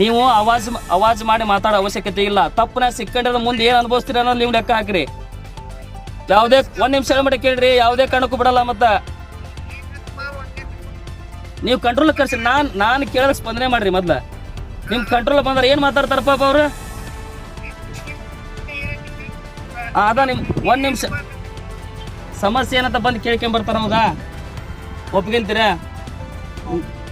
ನೀವು ಅವಾಜ್ ಅವಾಜ್ ಮಾಡಿ ಮಾತಾಡೋ ಅವಶ್ಯಕತೆ ಇಲ್ಲ. ತಪ್ಪನ ಸಿಕ್ಕಂಡ್ರದ ಮುಂದೆ ಏನು ಅನುಭವಿಸ್ತೀರ ಅನ್ನೋದು ನೀವು ಲೆಕ್ಕ ಹಾಕ್ರಿ. ಯಾವುದೇ ಒಂದು ನಿಮಿಷ ಮಟ್ಟ ಕೇಳ್ರಿ, ಯಾವುದೇ ಕಾರಣಕ್ಕೂ ಬಿಡಲ್ಲ ಮತ್ತೆ. ನೀವು ಕಂಟ್ರೋಲ್ ಕರ್ಸಿ ನಾನು ನಾನು ಕೇಳೋದಕ್ಕೆ ಸ್ಪಂದನೆ ಮಾಡ್ರಿ ಮೊದ್ಲ. ನಿಮ್ ಕಂಟ್ರೋಲ್ ಬಂದ್ರೆ ಏನ್ ಮಾತಾಡ್ತಾರ ಪಾಪ ಅವ್ರು? ಅದ ನಿಮ್ ಒಂದ್ ನಿಮಿಷ. ಸಮಸ್ಯೆ ಏನಂತ ಬಂದು ಕೇಳ್ಕೊಂಬರ್ತಾರ ಹೌದಾ ಒಪ್ಕೊಂತೀರ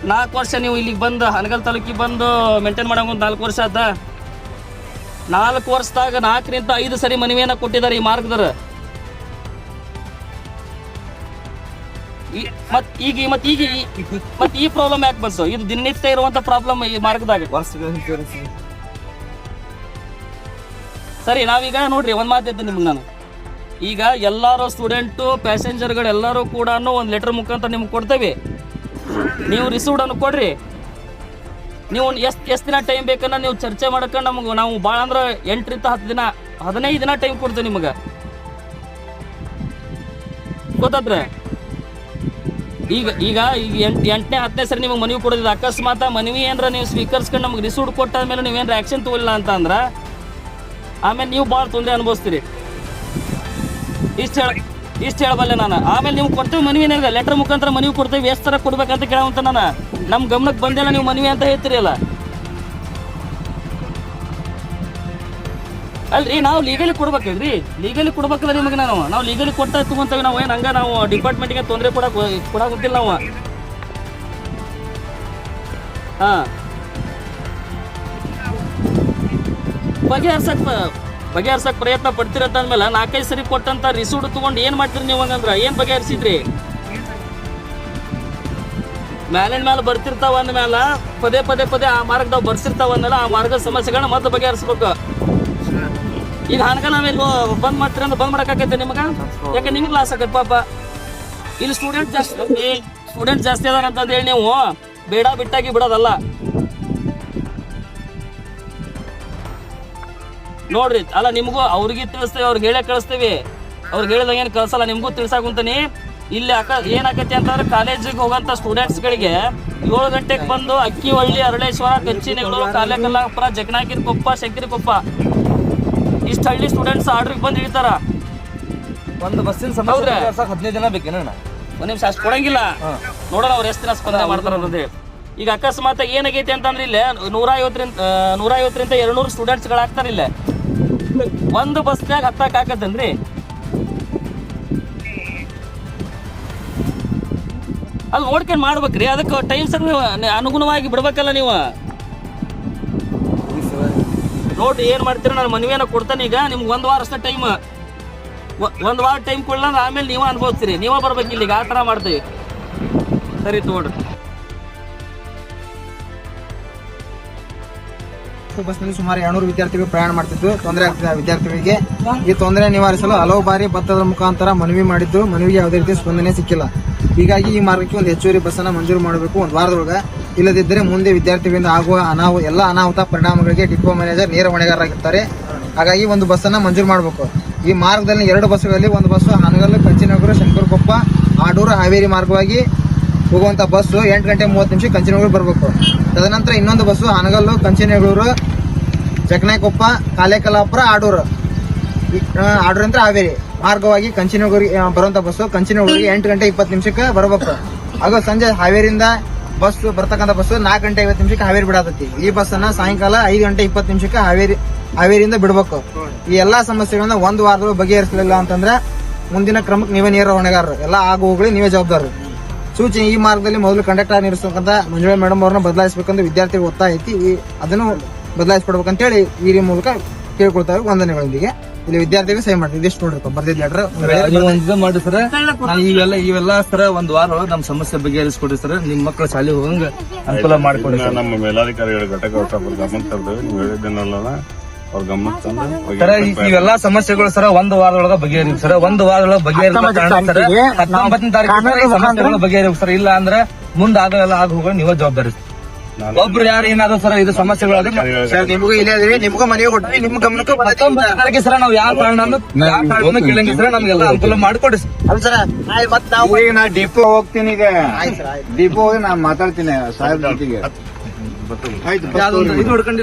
ನಾಲ್ಕು ವರ್ಷ ನೀವು ಇಲ್ಲಿಗೆ ಬಂದು ಹನಗಲ್ ತಾಲೂಕಿಗೆ ಬಂದು ಮೇಂಟೈನ್ ಮಾಡೋ ಒಂದು ನಾಲ್ಕು ವರ್ಷ ಆತ ನಾಲ್ಕು ವರ್ಷದಾಗ ನಾಲ್ಕರಿಂದ ಐದು ಸರಿ ಮನವಿಯನ್ನು ಕೊಟ್ಟಿದ್ದಾರೆ ಈ ಮಾರ್ಗದರ ಈ- ಮತ್ ಈಗ ಮತ್ ಈಗ ಮತ್ ಈ ಪ್ರಾಬ್ಲಮ್ ಯಾಕೆ ಬಂತು? ಇದು ದಿನನಿತ್ಯ ಇರುವಂತ ಪ್ರಾಬ್ಲಮ್ ಈ ಮಾರ್ಗದಾಗ. ಸರಿ, ನಾವೀಗ ನೋಡ್ರಿ, ಒಂದ್ ಮಾತಿದ್ದು ನಿಮ್ಗೆ ನಾನು. ಈಗ ಎಲ್ಲಾರು ಸ್ಟೂಡೆಂಟು ಪ್ಯಾಸೆಂಜರ್ಗಳು ಎಲ್ಲರೂ ಕೂಡ ಒಂದು ಲೆಟರ್ ಮುಖಾಂತರ ನಿಮ್ಗೆ ಕೊಡ್ತೇವೆ. ನೀವು ರಿಸೀವ್ಡ್ ಅನ್ನು ಕೊಡ್ರಿ. ನೀವು ಎಷ್ಟು ಎಷ್ಟು ದಿನ ಟೈಮ್ ಬೇಕನ್ನ ನೀವು ಚರ್ಚೆ ಮಾಡ್ಕೊಂಡು ನಮಗೆ ನಾವು ಭಾಳ ಅಂದ್ರೆ ಎಂಟರಿಂದ ಹತ್ತು ದಿನ, ಹದಿನೈದು ದಿನ ಟೈಮ್ ಕೊಡ್ತೇವೆ ನಿಮಗೆ. ಗೊತ್ತಾದ್ರೆ? ಈಗ ಈಗ ಈಗ ಎಂಟು ಎಂಟನೇ, ಹತ್ತನೇ ಸರಿ ನಿಮಗೆ ಮನವಿ ಕೊಡೋದಿದೆ. ಅಕಸ್ಮಾತ್ ಮನವಿ ಏನಾರ ನೀವು ಸ್ವೀಕರಿಸ್ಕೊಂಡು ನಮ್ಗೆ ರಿಸೂಡ್ ಕೊಟ್ಟಾದ್ಮೇಲೆ ಮೇಲೆ ನೀವೇನು ಆ್ಯಕ್ಷನ್ ತಗೊಳ್ಳಿಲ್ಲ ಅಂತ ಅಂದ್ರೆ, ಆಮೇಲೆ ನೀವು ಭಾಳ ತೊಂದರೆ ಅನುಭವಿಸ್ತೀರಿ. ಇಷ್ಟು ಹೇಳ ಇಷ್ಟು ಹೇಳಬಲ್ಲೆ ನಾನು. ಆಮೇಲೆ ನೀವು ಕೊಡ್ತೇವೆ ಮನವಿನಾಗ ಲೆಟರ್ ಮುಖಾಂತರ ಮನವಿ ಕೊಡ್ತೀವಿ, ಎಷ್ಟು ಥರ ಕೊಡ್ಬೇಕಂತ ಕೇಳುವಂತ ನಾನು. ನಮ್ಮ ಗಮನಕ್ಕೆ ಬಂದಿಲ್ಲ, ನೀವು ಮನವಿ ಅಂತ ಹೇಳ್ತೀರಿ ಅಲ್ಲ ಅಲ್ರಿ, ನಾವು ಲೀಗಲಿ ಕೊಡ್ಬೇಕಲ್ರಿ ಲೀಗಲಿ ಕೊಡ್ಬೇಕಲ್ಲ ನಿಮಗೆ ನಾವು ನಾವು ಲೀಗಲಿ ಕೊಟ್ಟ ತಗೊಂತೇವೆ ನಾವು. ಏನು ಹಂಗ ನಾವು ಡಿಪಾರ್ಟ್ಮೆಂಟ್ಗೆ ತೊಂದರೆ ಕೊಡಕ್ಕೆ ಕೊಡಾಗುತ್ತಿಲ್ಲ ನಾವು. ಹಾಂ. ಬಗೆಹರ್ಸಕ್ ಪ- ಬಗೆಹರ್ಸಕ್ ಪ್ರಯತ್ನ ಪಡ್ತಿರತ್ತ ಅಂದ್ಮೇಲೆ ನಾಲ್ಕೈದು ಸರಿ ಕೊಟ್ಟಂತ ರಿಸೀವ್ಡ್ ತಗೊಂಡು ಏನ್ ಮಾಡ್ತೀರಿ ನೀವು ಹಂಗಂದ್ರ? ಏನ್ ಬಗೆಹರಿಸಿದ್ರಿ? ಮ್ಯಾಲಿನ ಮ್ಯಾಲೆ ಬರ್ತಿರ್ತಾವ ಅಂದ್ಮೇಲೆ ಪದೇ ಪದೇ ಪದೇ ಆ ಮಾರ್ಗದಾಗ ಬರ್ಸಿರ್ತಾವ ಅಂದ್ಮೇಲೆ ಆ ಮಾರ್ಗದ ಸಮಸ್ಯೆಗಳನ್ನ ಮತ್ತೆ ಬಗೆಹರಿಸ್ಬೇಕು. ಈಗ ಹನಕ ನಾವೇನು ಬಂದ್ ಮಾಡ್ತೀರಿ ಅಂತ ಬಂದ್ ಮಾಡಕ್ಕಾಗತ್ತೆ ನಿಮಗೆ? ಯಾಕೆ ನಿಮ್ಗೆ ಲಾಸ್ ಆಗತ್ತೆ ಪಾಪ? ಇಲ್ಲಿ ಸ್ಟೂಡೆಂಟ್ ಜಾಸ್ತಿ ಸ್ಟೂಡೆಂಟ್ ಜಾಸ್ತಿ ಅದಾರ ಅಂತಂದೇಳಿ ನೀವು. ಬೇಡ, ಬಿಟ್ಟಾಗಿ ಬಿಡೋದಲ್ಲ. ನೋಡ್ರಿ ಅಲ್ಲ ನಿಮಗೂ ಅವ್ರಿಗೆ ತಿಳಿಸ್ತೇವೆ ಅವ್ರಿಗೆ ಹೇಳೇ ಕಳಿಸ್ತೇವೆ. ಅವ್ರಿಗೆ ಹೇಳಿದಾಗ ಏನು ಕಳ್ಸಲ್ಲ ನಿಮಗೂ ತಿಳಿಸಾಕುಂತಾನೆ ಇಲ್ಲಿ ಅಕ ಏನಾಗತ್ತೆ ಅಂತಂದ್ರೆ ಕಾಲೇಜಿಗೆ ಹೋಗಂತ ಸ್ಟೂಡೆಂಟ್ಸ್ಗಳಿಗೆ ಏಳು ಗಂಟೆಗೆ ಬಂದು ಅಕ್ಕಿವಳ್ಳಿ ಅರಳೇಶ್ವರ ಕಚ್ಚಿನೆಗಳೂರು ಕಾಲೇಕಲ್ಲಾಪುರ ಜಗನಾಗಿರ್ ಕೊಪ್ಪ ಶಂಕರಿ ಕೊಪ್ಪ. ಇಷ್ಟು ಹಳ್ಳಿ ಸ್ಟೂಡೆಂಟ್ಸ್ ಆರ್ಡ್ರಿಗೆ ಬಂದು ಇಳಿತಾರ. ಒಂದು ಬಸ್ಸಿನ? ಸಮಸ್ಯೆ ಹದಿನೈದು ಜನ ಬೇಕೇನ ಒಂದು ನಿಮಿಷ ಅಷ್ಟು ಕೊಡಂಗಿಲ್ಲ. ನೋಡೋಣ ಅವ್ರು ಎಷ್ಟು ದಿನ ಸ್ಪಂದನೆ ಮಾಡ್ತಾರ ಅನ್ನೋದು ಈಗ ಅಕಸ್ಮಾತ್ ಏನಾಗೈತಿ ಅಂತಂದ್ರೆ ಇಲ್ಲಿ ನೂರೈವತ್ತರಿಂದ ನೂರೈವತ್ತರಿಂದ ನೂರ ಐವತ್ತರಿಂದ ಎರಡ್ನೂರು ಸ್ಟೂಡೆಂಟ್ಸ್ಗಳಾಗ್ತಾರೆ ಇಲ್ಲೇ. ಒಂದು ಬಸ್ನ್ಯಾಗ ಹತ್ತಕ್ಕೆ ಹಾಕತ್ತನ್ರಿ ಅಲ್ಲಿ ನೋಡ್ಕೊಂಡು ಮಾಡ್ಬೇಕ್ರಿ ಅದಕ್ಕೆ ಟೈಮ್ ಸರ್ ಅನುಗುಣವಾಗಿ ಬಿಡ್ಬೇಕಲ್ಲ ನೀವು. ನೋಡ್ರಿ ಏನ್ ಮಾಡ್ತೀರ ನಾನು ಮನವಿಯನ್ನ ಕೊಡ್ತಾನೆ ಈಗ ನಿಮ್ಗೆ ಒಂದು ವಾರ ಅಷ್ಟೇ ಟೈಮ್ ಒಂದು ವಾರ ಟೈಮ್ ಕೊಡ್ಲಂದ್ರೆ ಆಮೇಲೆ ನೀವು ಅನ್ಭವಿಸ್ತೀರಿ ನೀವೇ ಬರ್ಬೇಕು ಇಲ್ಲಿಗೆ ಆ ಥರ ಮಾಡ್ತೀವಿ. ಸರಿ ತಗೊಳ್ರಿ. ಬಸ್ನಲ್ಲಿ ಸುಮಾರು ಎರಡ್ನೂರು ವಿದ್ಯಾರ್ಥಿಗಳು ಪ್ರಯಾಣ ಮಾಡ್ತಿದ್ದು ತೊಂದರೆ ಆಗ್ತಿದೆ ವಿದ್ಯಾರ್ಥಿಗಳಿಗೆ. ಈ ತೊಂದರೆ ನಿವಾರಿಸಲು ಹಲವು ಬಾರಿ ಭತ್ತದ ಮುಖಾಂತರ ಮನವಿ ಮಾಡಿದ್ದು. ಮನವಿಗೆ ಯಾವುದೇ ರೀತಿಯ ಸ್ಪಂದನೆ ಸಿಕ್ಕಿಲ್ಲ. ಹೀಗಾಗಿ ಈ ಮಾರ್ಗಕ್ಕೆ ಒಂದು ಹೆಚ್ಚುವರಿ ಬಸ್ಸನ್ನು ಮಂಜೂರು ಮಾಡಬೇಕು ಒಂದು ವಾರದೊಳಗೆ. ಇಲ್ಲದಿದ್ದರೆ ಮುಂದೆ ವಿದ್ಯಾರ್ಥಿಗಳಿಂದ ಆಗುವ ಅನಾಹು ಎಲ್ಲ ಅನಾಹುತ ಪರಿಣಾಮಗಳಿಗೆ ಡಿಪೋ ಮ್ಯಾನೇಜರ್ ನೇರ ಹೊಣೆಗಾರರಾಗಿರ್ತಾರೆ. ಹಾಗಾಗಿ ಒಂದು ಬಸ್ಸನ್ನು ಮಂಜೂರು ಮಾಡಬೇಕು. ಈ ಮಾರ್ಗದಲ್ಲಿ ಎರಡು ಬಸ್ಸುಗಳಲ್ಲಿ ಒಂದು ಬಸ್ಸು ಹಾನಗಲ್ಲು ಕಂಚಿನಗರ ಶಂಕರಕೊಪ್ಪ, ಆಡೂರು, ಹಾವೇರಿ ಮಾರ್ಗವಾಗಿ ಹೋಗುವಂಥ ಬಸ್ಸು ಎಂಟು ಗಂಟೆ ಮೂವತ್ತು ನಿಮಿಷ ಕಂಚಿನಗೂರು ಬರಬೇಕು. ತದನಂತರ ಇನ್ನೊಂದು ಬಸ್ಸು ಹನಗಲ್ಲು ಕಂಚಿನಗೂರು ಚಕ್ನಾಯಕೊಪ್ಪ ಕಾಲೇಕಲಾಪುರ ಆಡೂರು. ಆಡೂರಿಂದ ಹಾವೇರಿ. ಮಾರ್ಗವಾಗಿ ಕಂಚಿನಗೂರಿಗೆ ಬರುವಂಥ ಬಸ್ಸು ಕಂಚಿನಗೂರಿಗೆ ಎಂಟು ಗಂಟೆ ಇಪ್ಪತ್ತು ನಿಮಿಷಕ್ಕೆ ಬರಬೇಕು. ಹಾಗೂ ಸಂಜೆ ಹಾವೇರಿಯಿಂದ ಬಸ್ ಬರ್ತಕ್ಕಂಥ ಬಸ್ಸು ನಾಲ್ಕು ಗಂಟೆ ಐವತ್ತು ನಿಮಿಷಕ್ಕೆ ಹಾವೇರಿ ಬಿಡತೈತಿ. ಈ ಬಸ್ಸನ್ನು ಸಾಯಂಕಾಲ ಐದು ಗಂಟೆ ಇಪ್ಪತ್ತು ನಿಮಿಷಕ್ಕೆ ಹಾವೇರಿ, ಹಾವೇರಿಯಿಂದ ಬಿಡಬೇಕು. ಈ ಎಲ್ಲಾ ಸಮಸ್ಯೆಗಳನ್ನ ಒಂದು ವಾರದೊಳಗೆ ಬಗೆಹರಿಸಲಿಲ್ಲ ಅಂತಂದ್ರೆ ಮುಂದಿನ ಕ್ರಮಕ್ಕೆ ನೀವೇ ನೇರ ಹೊಣೆಗಾರರು. ಎಲ್ಲ ಆಗು ಹೋಗ್ಲಿ, ನೀವೇ ಜವಾಬ್ದಾರರು. ಸೂಚನೆ ಈ ಮಾರ್ಗದಲ್ಲಿ ಮೊದಲು ಕಂಡಕ್ಟರ್ ನಿರ್ಸಕ್ಕಂತ ಮಂಜುಳಾ ಮೇಡಮ್ ಅವ್ರನ್ನ ಬದಲಾಯಿಸಬೇಕಂತ ವಿದ್ಯಾರ್ಥಿಗಳು ಒತ್ತಾಯ ಐತಿ ಈ ಅದನ್ನು ಬದಲಾಯಿಸ್ಕೊಡ್ಬೇಕಂತೇಳಿ ಈ ಮೂಲಕ ಕೇಳ್ಕೊಳ್ತಾರೆ ವಂದನೆಗಳೊಂದಿಗೆ. ಇಲ್ಲಿ ವಿದ್ಯಾರ್ಥಿಗಳು ಸಹಿ ಮಾಡ್ತೀವಿ ಇದಿಷ್ಟು ನೋಡ್ರಿ ಬರ್ದಿದ್ ಲೆಟರ್ ನೀವು ಒಂದ್ ಮಾಡಿ ಸರ್. ನಾನು ಇವೆಲ್ಲ ಇವೆಲ್ಲ ಸರ್ ಒಂದ್ ವಾರ ಒಳಗೆ ನಮ್ಮ ಸಮಸ್ಯೆ ಬಗೆಹರಿಸ್ಕೊಡಿ ಸರ್. ನಿಮ್ ಮಕ್ಕಳು ಶಾಲೆ ಹೋಗಂಗ ಅನುಕೂಲ ಮಾಡಿಕೊಡಿ ನಮ್ಮ ಮೇಲಾಧಿಕಾರಿಗಳ ಘಟಕ ಗಮನ ನೀವು ಹೇಳಿದ್ದನ್ನೆಲ್ಲ ಅವ್ರ ಗಮನ ಇವೆಲ್ಲಾ ಸಮಸ್ಯೆಗಳು ಸರ್ ಒಂದ್ ವಾರದೊಳಗ ಬಗೆಹರಿ ಸರ್. ಒಂದ್ ವಾರದೊಳಗ ಬಗೆಹರಿ ಸರ್ ಹತ್ತೊಂಬತ್ತನೇ ತಾರೀಕು ಸಮಸ್ಯೆಗಳು ಬಗೆಹರಿ ಸರ್. ಇಲ್ಲ ಅಂದ್ರೆ ಮುಂದೆ ಆಗಲ್ಲ ಆಗ ಹೋಗೋ ನೀವ ಜವಾಬ್ದಾರಿ. ಒಬ್ರು ಯಾರು ಏನಾದ್ರು ಸರ್ ಇದು ಸಮಸ್ಯೆಗಳು ಸರ್ ನಿಮಗೂ ಇಲ್ಲ ನಿಮಗೂ ಮನೆಗೆ ಕೊಟ್ರಿ ನಿಮ್ ಗಮನಕ್ಕೆ ಸರ್ ನಾವು ಯಾವ ಕಾರಣ ಕೇಳಂಗಿ ಸರ್. ನಮ್ಗೆಲ್ಲ ಅನುಕೂಲ ಮಾಡಿಕೊಡಿ ಸರ್. ಅಲ್ಲ ಸರ್. ಮತ್ತೆ ನಾವು ಈಗ ನಾ ಡಿಪೋ ಹೋಗ್ತೀನಿ ಈಗ. ಡಿಪೋ ಹೋಗಿ ನಾ ಮಾತಾಡ್ತೀನಿ ಸಾಹೇಬ್ ಜೊತೆಗೆ. ಆಯ್ತು ಇದು ಹೊಡ್ಕೊಂಡು